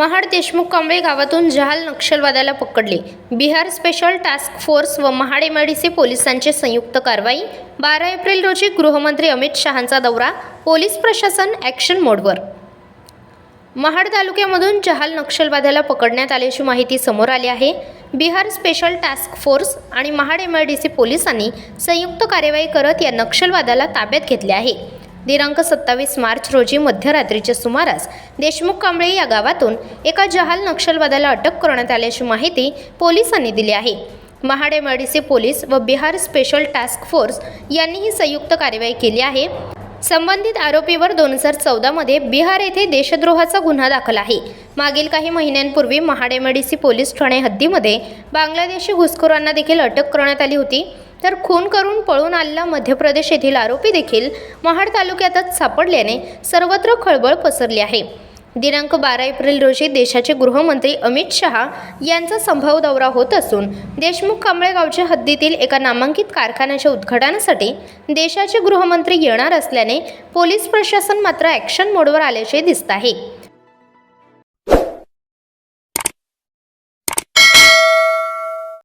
महाड देशमुख कांबळे गावातून जहाल नक्षलवाद्याला पकडले. बिहार स्पेशल टास्क फोर्स व महाड एमआयडीसी पोलिसांची संयुक्त कारवाई. बारा एप्रिल रोजी गृहमंत्री अमित शहांचा दौरा पोलीस प्रशासन ॲक्शन मोडवर. महाड तालुक्यामधून जहाल नक्षलवाद्याला पकडण्यात आल्याची माहिती समोर आली आहे. बिहार स्पेशल टास्क फोर्स आणि Mahad M I D C पोलिसांनी संयुक्त कार्यवाही करत या नक्षलवाद्याला ताब्यात घेतले आहे. दिनांक सत्तावीस मार्च रोजी मध्यरात्रीच्या सुमारास देशमुख कांबळे या गावातून एका जहाल नक्षलवाद्याला अटक करण्यात आल्याची माहिती पोलिसांनी दिली आहे. महाड पोलीस व बिहार स्पेशल टास्क फोर्स यांनी ही संयुक्त कारवाई केली आहे. संबंधित आरोपीवर दोन हजार चौदामध्ये बिहार येथे देशद्रोहाचा गुन्हा दाखल आहे. मागील काही महिन्यांपूर्वी महाडेमडीसी पोलीस ठाणे हद्दीमध्ये बांगलादेशी घुसखोरांना देखील अटक करण्यात आली होती. तर खून करून पळून आलेला मध्य प्रदेश येथील आरोपी देखील महाड तालुक्यातच सापडल्याने सर्वत्र खळबळ पसरली आहे. दिनांक बारा एप्रिल रोजी देशाचे गृहमंत्री अमित शहा यांचा संभव दौरा होत असून देशमुख कांबळेगावच्या हद्दीतील एका नामांकित कारखान्याच्या उद्घाटनासाठी देशाचे गृहमंत्री येणार असल्याने पोलीस प्रशासन मात्र ॲक्शन मोडवर आल्याचे दिसत आहे.